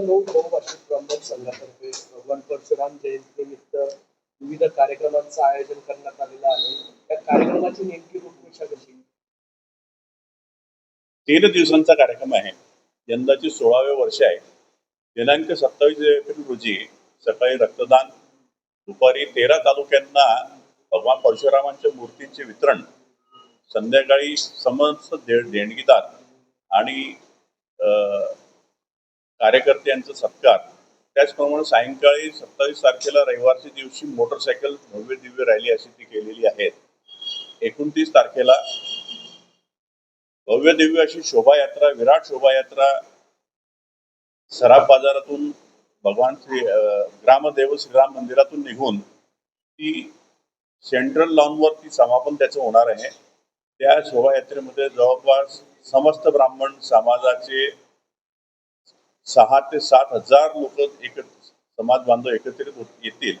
मित्रांनो बहुभाषिक ब्राह्मण संघातर्फे भगवान परशुराम जयंतीनिमित्त विविध कार्यक्रमांचं आयोजन करण्यात आलेलं आहे. त्या कार्यक्रमाची नेमकी रूपरेषा कशी तीन दिवसांचा कार्यक्रम आहे. यंदाची सोळावे वर्ष आहे. दिनांक सत्तावीस एप्रिल रोजी सकाळी रक्तदान दुपारी तेरा तालुक्यांना भगवान परशुरामांच्या मूर्तींचे वितरण संध्याकाळी समस्त दे देणगीदार आणि अं, कार्यकर्त्यांचा सत्कार. त्याचप्रमाणे सायंकाळी सत्तावीस तारखेला रविवारच्या दिवशी मोटरसायकल भव्य दिव्य रॅली अशी ती केलेली आहे. एकोणतीस तारखेला भव्य दिव्य अशी शोभायात्रा विराट शोभायात्रा सराफ बाजारातून भगवान श्री ग्रामदेव श्रीराम मंदिरातून निघून ती सेंट्रल लॉनवर ती समापन त्याचं होणार आहे. त्या शोभायात्रेमध्ये जवळपास समस्त ब्राह्मण समाजाचे सहा ते सात हजार लोक एकत्र समाज बांधव एकत्रित होत येतील.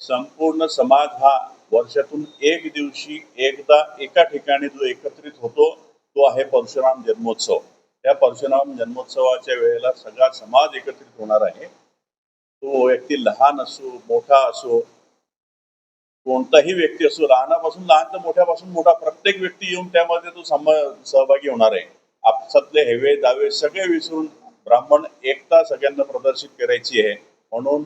संपूर्ण समाज हा वर्षातून एक दिवशी एकदा एका ठिकाणी जो एकत्रित होतो तो आहे परशुराम जन्मोत्सव. त्या परशुराम जन्मोत्सवाच्या वेळेला सगळा समाज एकत्रित होणार आहे. तो व्यक्ती लहान असो मोठा असो कोणताही व्यक्ती असो लहानापासून लहान तर मोठ्यापासून मोठा प्रत्येक व्यक्ती येऊन त्यामध्ये तो सम सहभागी होणार आहे. आपसातले हेवे दावे सगळे विसरून ब्राह्मण एकता सगळ्यांना प्रदर्शित करायची आहे. म्हणून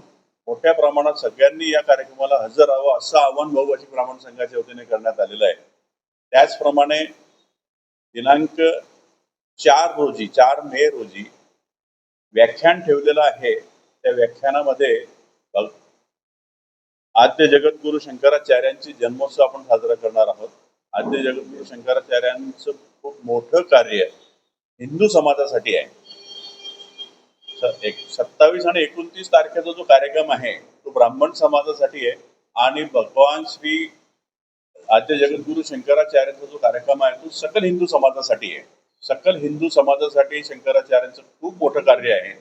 मोठ्या प्रमाणात सगळ्यांनी या कार्यक्रमाला हजर राहावं असं आव्हान बहुभाषिक ब्राह्मण संघाच्या वतीने करण्यात आलेलं आहे. त्याचप्रमाणे दिनांक चार रोजी चार मे रोजी व्याख्यान ठेवलेलं आहे. त्या व्याख्यानामध्ये आद्य जगद्गुरु शंकराचार्यांची जन्मोत्सव आपण साजरा करणार आहोत. आद्य जगद्गुरु शंकराचार्यांचं खूप मोठं कार्य हिंदू समाजासाठी आहे. एक सत्तावीस आणि एकोणतीस तारखेचा जो कार्यक्रम आहे तो ब्राह्मण समाजासाठी आहे. आणि भगवान श्री आद्य जगद्गुरु शंकराचार्यांचा जो कार्यक्रम आहे तो सकल हिंदू समाजासाठी आहे. सकल हिंदू समाजासाठी शंकराचार्यांचं खूप मोठं कार्य आहे.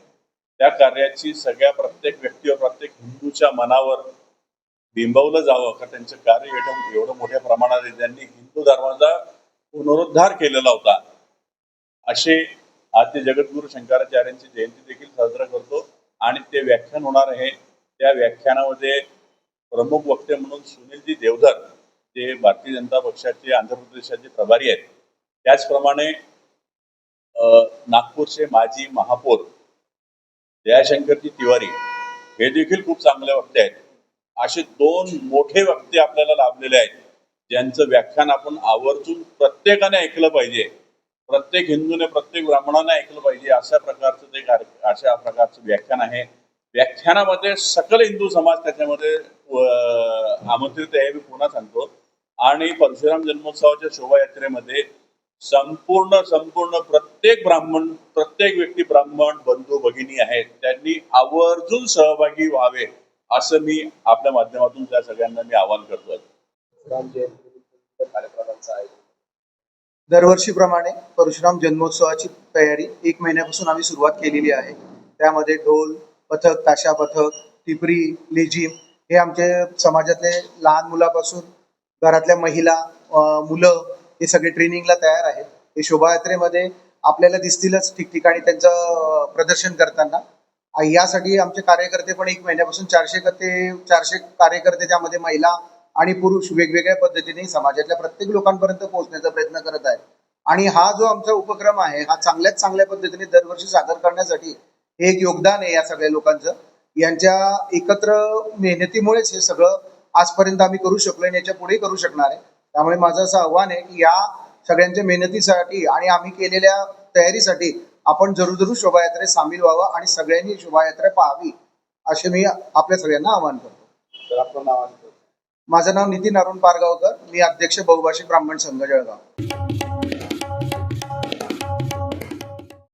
त्या कार्याची सगळ्या प्रत्येक व्यक्तीवर प्रत्येक हिंदूच्या मनावर बिंबवलं जावं का त्यांचं कार्य एवढं एवढं मोठ्या प्रमाणात त्यांनी हिंदू धर्माचा पुनरुद्धार केलेला होता. असे आद्य जगद्गुरु शंकराचार्यांची जयंती देखील साजरा करतो आणि ते व्याख्यान होणार आहे. त्या व्याख्यानामध्ये प्रमुख वक्ते म्हणून सुनीलजी देवधर जे भारतीय जनता पक्षाचे आंध्र प्रदेशाचे प्रभारी आहेत. त्याचप्रमाणे नागपूरचे माजी महापौर दयाशंकरजी तिवारी हे देखील खूप चांगले वक्ते आहेत. असे दोन मोठे वक्ते आपल्याला लाभलेले आहेत ज्यांचं व्याख्यान आपण आवर्जून प्रत्येकाने ऐकलं पाहिजे. प्रत्येक हिंदूने प्रत्येक ब्राह्मणाने ऐकलं पाहिजे. अशा प्रकारचं ते अशा प्रकारचं व्याख्यान आहे. व्याख्यानामध्ये सकल हिंदू समाज त्याच्यामध्ये आमंत्रित आहे मी पुन्हा सांगतो. आणि परशुराम जन्मोत्सवाच्या शोभायात्रेमध्ये संपूर्ण संपूर्ण प्रत्येक ब्राह्मण प्रत्येक व्यक्ती ब्राह्मण बंधू भगिनी आहेत. त्यांनी आवर्जून सहभागी व्हावे असं मी आपल्या माध्यमातून त्या सगळ्यांना मी आवाहन करतो राम जयंतीनिमित्त कार्यक्रमांचं आयोजन दरवर्षीप्रमाणे परशुराम जन्मोत्सवाची तयारी एक महिन्यापासून आम्ही सुरुवात केलेली आहे. त्यामध्ये ढोल पथक ताशा पथक टिपरी लेझिम हे आमचे समाजातले लहान मुलापासून घरातल्या महिला मुलं हे सगळे ट्रेनिंगला तयार आहेत. हे शोभायात्रेमध्ये आपल्याला दिसतीलच ठिकठिकाणी त्यांचं प्रदर्शन करताना. यासाठी आमचे कार्यकर्ते पण एक महिन्यापासून चारशे ते चारशे कार्यकर्ते त्यामध्ये महिला आणि पुरुष वेगवेगळ्या पद्धतीने समाजातल्या प्रत्येक लोकांपर्यंत पोहोचण्याचा प्रयत्न करत आहेत. आणि हा जो आमचा उपक्रम आहे हा चांगल्याच चांगल्या पद्धतीने दरवर्षी सादर करण्यासाठी हे एक योगदान आहे या सगळ्या लोकांचं. यांच्या एकत्र मेहनतीमुळेच हे सगळं आजपर्यंत आम्ही करू शकलो आणि याच्यापुढे करू शकणार आहे. त्यामुळे माझं असं आव्हान आहे की या सगळ्यांच्या मेहनतीसाठी आणि आम्ही केलेल्या तयारीसाठी आपण जरूर जरूर शोभायात्रेत सामील व्हावं आणि सगळ्यांनी शोभायात्रा पाहावी असे मी आपल्या सगळ्यांना आवाहन करतो. तर आपण आवाहन माझं नाव नितीन अरुण पारगावकर. मी अध्यक्ष बहुभाषिक ब्राह्मण संघ जळगाव.